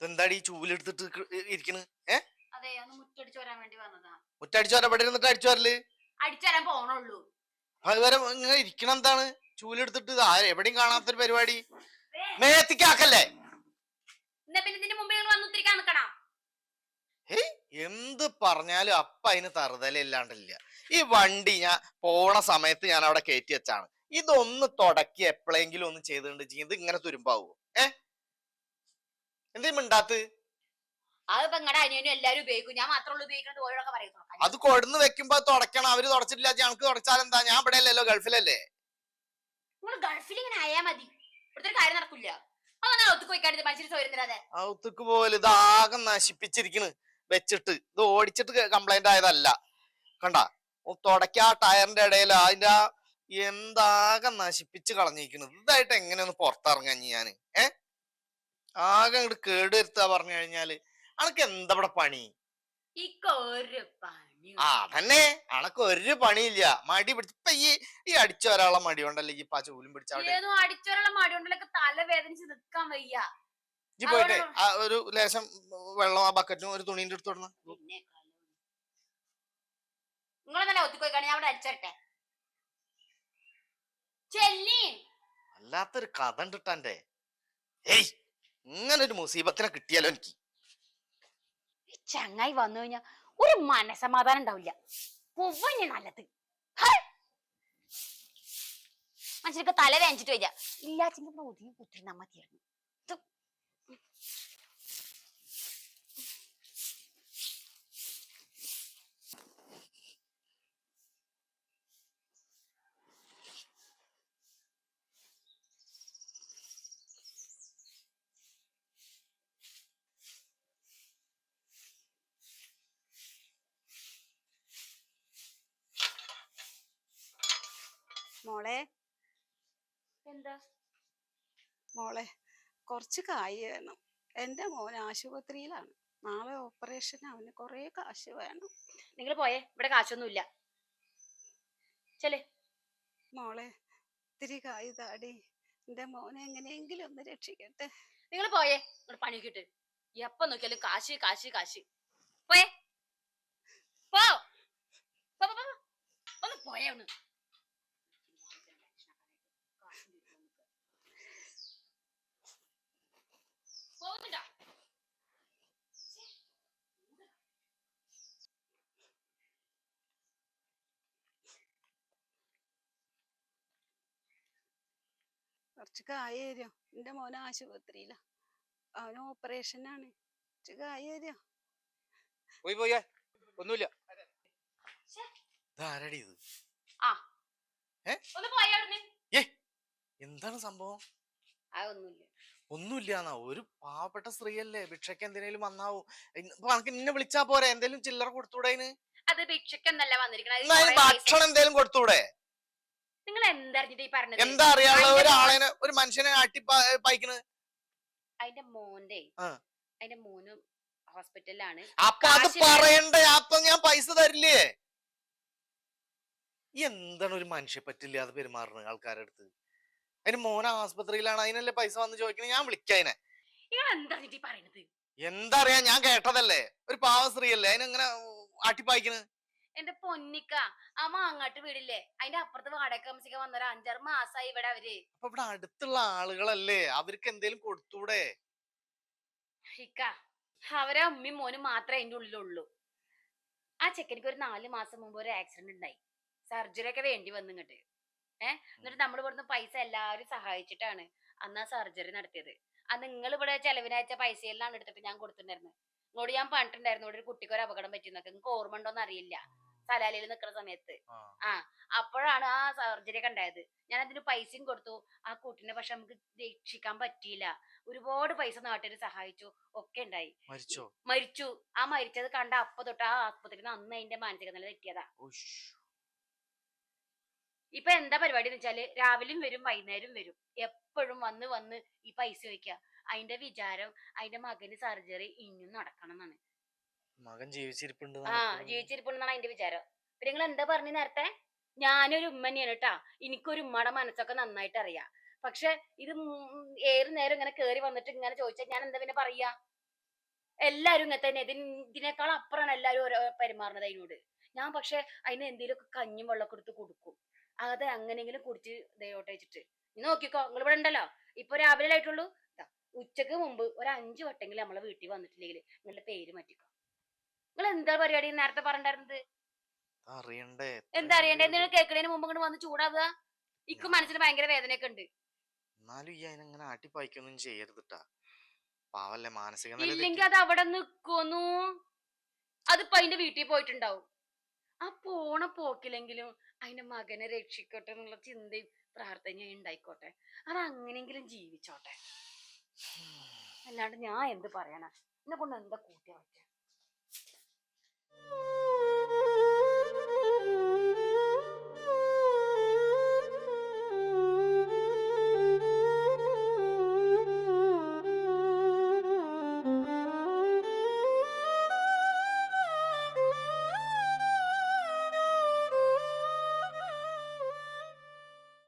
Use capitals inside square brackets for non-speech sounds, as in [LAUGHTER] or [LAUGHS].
ഇതെന്താടി ഈ ചൂലെടുത്തിട്ട് ഇരിക്കണ്? ഏ? അതെ ഒന്ന് മുറ്റടിച്ചു വരാൻ വേണ്ടി വന്നതാ. മുറ്റടിച്ചു വരാൻ ഇവിടെ ഇരുന്നിട്ട് അടിച്ചു വരൽ? അടിച്ചു വരാൻ പോണുള്ളൂ. അതുവരെ ഇങ്ങനെ ഇരിക്കണം എന്താണ്? ചൂലെടുത്തിട്ട് ഇത് ആരെ? എവിടെയും കാണാത്തൊരു പരിപാടി. മേത്തിക്കാക്കല്ലേ? എന്നാ പിന്നെ ഇതിന്റെ മുമ്പിൽ വന്നുത്തിരിക്കാൻ നിക്കണം ഏയ് എന്ത് പറഞ്ഞാലും അപ്പ അതിന് തറുതലില്ലാണ്ടില്ല ഈ വണ്ടി ഞാൻ പോണ സമയത്ത് ഞാൻ അവിടെ കയറ്റി വെച്ചാണ്. ഇതൊന്ന് തുടക്കി എപ്പോഴെങ്കിലും ഒന്ന് ചെയ്തിട്ടുണ്ട് ഇത് ഇങ്ങനെ തുരുമ്പാവോ? ഏ? എന്തേ മിണ്ടാത്ത്? അത് നിങ്ങളുടെ അനിയനും എല്ലാരും ഉപയോഗിക്കും. ഞാൻ ഉപയോഗിക്കുന്നത് ഓരോടൊക്കെ പറയുന്നു അത് കൊടുന്ന് വെക്കുമ്പോ തുടക്കണം. അവർ തുടച്ചിട്ടില്ല. ഞങ്ങൾക്ക് തുടച്ചാലെന്താ ഞാൻ ഇവിടെ അല്ലല്ലോ ഗൾഫിലല്ലേ? നിങ്ങൾ ഗൾഫിൽ ഇങ്ങനെ ആയാ മതി. ഇവിടുത്തെ ഒരു കാര്യം നടക്കില്ല അതാണ് ഒത്തുക്ക് പോലെ ഇതാകെ നശിപ്പിച്ചിരിക്കണ്. വെച്ചിട്ട്. ഇത് ഓടിച്ചിട്ട് കംപ്ലൈന്റ് ആയതല്ല. കണ്ട? തുടക്കാ ടയറിന്റെ ഇടയിൽ അതിന്റെ ആ എന്താകെ നശിപ്പിച്ച് കളഞ്ഞിരിക്കണ്. ഇതായിട്ട് എങ്ങനെയൊന്ന് പുറത്തിറങ്ങാൻ ഞാൻ ഏ? ആകെ അങ്ങോട്ട് കേട് വരുത്താ പറഞ്ഞു കഴിഞ്ഞാൽ അനക്ക് എന്താ ഇവിടെ പണി? ആ തന്നെ അനക്ക് ഒരു പണിയില്ല. മടി പിടിച്ച് ഇപ്പൊ ഈ ഈ അടിച്ചൊരാളെ മടി കൊണ്ടല്ലേ ഈ പാ ചൂലും പിടിച്ച അവിടെ ഏതോ അടിച്ചോരുള്ള മടി കൊണ്ടൊക്കെ തല വേദനിച്ച് നിക്കാൻ വയ്യ. ഇജ്ജ് പോയിട്ടെ ആ ഒരു ലേശം വെള്ളം ആ ബക്കറ്റും ഒരു തുണീന്റെ അടുത്ത് ചെല്ലി അല്ലാത്തൊരു കഥ ഉണ്ടിട്ടെ ഏയ് ഇങ്ങനെ ഒരു മുസീബത്തിനെ കിട്ടിയാലോ എനിക്ക്? ഈ ചങ്ങായി വന്നു കഴിഞ്ഞാ ഒരു മനസമാധാനം ഉണ്ടാവില്ല. പുവഞ്ഞ നല്ലത്! മനുഷ്യർക്ക് തല വേഞ്ചിട്ട് വരിക ഇല്ലാച്ചെങ്കിൽ ഒതുങ്ങി കുത്തിരുന്നാ മതിയായിരുന്നു. മോളെ? എന്താ? മോളെ കുറച്ച് കായ് വേണം. എന്റെ മോൻ ആശുപത്രിയിലാണ്. നാളെ ഓപ്പറേഷൻ അവന് കുറേ കാശ് വേണം. നിങ്ങൾ പോയേ ഇവിടെ കാശൊന്നുമില്ല. ചെല്ലേ മോളെ ഇത്തിരി കായ് താടി. എന്റെ മോനെ എങ്ങനെയെങ്കിലും ഒന്ന് രക്ഷിക്കട്ടെ. നിങ്ങൾ പോയേ ഇവിടെ പണി കിട്ട് എപ്പ നോക്കിയാലും കാശ് കാശ് കാശ്. പോയേ. പോ. ഒന്ന് പോയേ ഒന്ന്. കുറച്ച് കായേരോ എന്റെ മോൻ ആശുപത്രിയിലാ. അവന് ഓപ്പറേഷനാണ് കുറച്ച് കായേരോ പോയി പോയേ ഒന്നുമില്ല. ഇതാരടി ഇത്? ആ. ഒന്ന് പോയേ അവിടുന്ന്. എന്താണ് സംഭവം? ഒന്നുമില്ല. ഒരു പാവപ്പെട്ട സ്ത്രീയല്ലേ. ഭിക്ഷക്ക് എന്തിനേലും വന്നാവും. അനക്ക് നിന്നെ വിളിച്ചാ പോരെ. എന്തെങ്കിലും ചില്ലറ കൊടുത്തൂടെ അത് ഭിക്ഷയ്ക്കൊന്നല്ല വന്നിരിക്കണത്. ഭക്ഷണം എന്തെങ്കിലും കൊടുത്തൂടെ? നിങ്ങൾ എന്താ എന്താ അറിയാനുള്ള ഒരു മനുഷ്യനെ ആട്ടി പായിക്കണത് പായിക്കണ്? അതിന്റെ മോന്റെ. അതിന്റെ മോനും ഹോസ്പിറ്റലിലാണ്. അപ്പൊ അത് പറയണ്ട അപ്പൊ ഞാൻ പൈസ തരില്ലേ? എന്താണ് ഒരു മനുഷ്യ പറ്റില്ല അത് പെരുമാറുന്നത് ആൾക്കാരുടെ അടുത്ത് അതിന് മോന ആസ്പത്രിയിലാണ് അതിനല്ലേ പൈസ വന്ന് ചോദിക്കണേ? ഞാൻ വിളിക്കതിനെ എന്താ അറിയാ? ഞാൻ കേട്ടതല്ലേ? ഒരു പാവ സ്ത്രീയല്ലേ? അതിനെങ്ങനെ ആട്ടിപ്പായിക്കണ്? എന്റെ പൊന്നിക്ക ആ മാങ്ങാട്ട് വീടില്ലേ? അതിന്റെ അപ്പുറത്ത് വാടക താമസിക്കാൻ വന്നൊരു അഞ്ചാറ് മാസായി ഇവിടെ അവർ. അപ്പൊ ഇവിടെ അടുത്തുള്ള ആളുകളല്ലേ? അവർക്ക് എന്തേലും കൊടുത്തൂടെ? ഇക്ക അവരെ അമ്മയും മോനും മാത്രമേ അതിന്റെ ഉള്ളിലുള്ളൂ. ആ ചെക്കനിക്ക് ഒരു നാല് മാസം മുമ്പ് ഒരു ആക്സിഡന്റ് ഉണ്ടായി. സർജറി ഒക്കെ വേണ്ടി വന്നു ഇങ്ങോട്ട്. ഏഹ് എന്നിട്ട് നമ്മൾ ഇവിടുന്ന് പൈസ എല്ലാവരും സഹായിച്ചിട്ടാണ് അന്ന് ആ സർജറി നടത്തിയത്. ആ നിങ്ങൾ ഇവിടെ ചെലവിനയച്ച പൈസയെല്ലാം എടുത്തിട്ട് ഞാൻ കൊടുത്തിട്ടുണ്ടായിരുന്നു. ഇങ്ങോട്ട് ഞാൻ പറഞ്ഞിട്ടുണ്ടായിരുന്നു ഇവിടെ ഒരു കുട്ടിക്ക് ഒരു അപകടം പറ്റിയെന്നൊക്കെ നിങ്ങൾക്ക് ഓർമ്മ ഉണ്ടോന്ന് അറിയില്ല. സലാലയിൽ നിൽക്കുന്ന സമയത്ത്. ആ. അപ്പോഴാണ് ആ സർജറി ഒക്കെ ഉണ്ടായത്. ഞാൻ അതിന് പൈസയും കൊടുത്തു. ആ കൂട്ടിനെ പക്ഷെ നമുക്ക് രക്ഷിക്കാൻ പറ്റിയില്ല. ഒരുപാട് പൈസ നാട്ടിൽ സഹായിച്ചു. ഒക്കെ ഉണ്ടായി. മരിച്ചോ? മരിച്ചു. ആ മരിച്ചത് കണ്ട അപ്പൊ തൊട്ട് ആ ആസ്പത്രിയിൽ അന്ന് അതിന്റെ മാനസിക നില തെറ്റിയതാ. ഇപ്പൊ എന്താ പരിപാടി എന്ന് വെച്ചാൽ രാവിലെയും വരും വൈകുന്നേരം വരും. എപ്പോഴും വന്ന് വന്ന് ഈ പൈസ ചോദിക്കുക അതിന്റെ വിചാരം അതിന്റെ മകന് സർജറി ഇനിയും നടക്കണം എന്നാണ്. മകൻ ജീവിച്ചിരിപ്പുണ്ട് ആ ജീവിച്ചിരിപ്പുണ്ടെന്നാണ് അതിന്റെ വിചാരം. പിന്നെ നിങ്ങൾ എന്താ പറഞ്ഞു നേരത്തെ? ഞാനൊരു ഉമ്മനെയാണ് കേട്ടാ. എനിക്കൊരു ഉമ്മയുടെ മനസ്സൊക്കെ നന്നായിട്ട് അറിയാം. പക്ഷെ ഇത് ഏറെ നേരം ഇങ്ങനെ കേറി വന്നിട്ട് ഇങ്ങനെ ചോദിച്ചാൽ ഞാൻ എന്താ പിന്നെ പറയാ? എല്ലാരും ഇങ്ങനെ തന്നെ. ഇതിന് ഇതിനേക്കാൾ അപ്പുറമാണ് എല്ലാരും ഓരോ പെരുമാറുന്നത് അതിനോട്. ഞാൻ പക്ഷെ അതിന് എന്തെങ്കിലുമൊക്കെ കഞ്ഞും വെള്ളമൊക്കെ എടുത്ത് കൊടുക്കും. അത് അങ്ങനെങ്കിലും കുടിച്ച് ദയോട്ടെ വെച്ചിട്ട്. നീ നോക്കിക്കോ നിങ്ങൾ ഇവിടെ ഉണ്ടല്ലോ? ഇപ്പൊ രാവിലെ ആയിട്ടുള്ളൂ. ഉച്ചയ്ക്ക് മുമ്പ് ഒരു അഞ്ചു വട്ടെങ്കിലും നമ്മളെ വീട്ടിൽ വന്നിട്ടില്ലെങ്കിൽ നിങ്ങളുടെ പേര് മാറ്റിക്കോ. നിങ്ങൾ എന്താ പരിപാടി നേരത്തെ പറഞ്ഞിരുന്നത് അറിയണ്ടേ എന്താ അറിയണ്ടേ? എന്തെങ്കിലും കേൾക്കണതിന് മുമ്പ് ഇങ്ങോട്ട് വന്ന് ചൂടാവുക. ഇക്ക് മനസ്സിന് ഭയങ്കര വേദനയൊക്കെ ഉണ്ട്. എന്നാലും ഈ അതിനങ്ങനെ ആട്ടിപ്പായിക്കൊന്നും ചെയ്യരുതിട്ടാ. പാവല്ലേ മാനസിക ഇല്ലെങ്കിൽ അത് അവിടെ നിക്കുന്നു. അതിപ്പോ അതിന്റെ വീട്ടിൽ പോയിട്ടുണ്ടാവും. ആ പോണ പോക്കിലെങ്കിലും അതിന്റെ മകനെ രക്ഷിക്കട്ടെ എന്നുള്ള ചിന്തയും പ്രാർത്ഥനയും ഉണ്ടായിക്കോട്ടെ. അത് അങ്ങനെയെങ്കിലും ജീവിച്ചോട്ടെ. അല്ലാണ്ട് ഞാൻ എന്ത് പറയാനാ? എന്നെ കൊണ്ട് എന്താ കൂട്ടിയ പറ്റ Oh. [LAUGHS]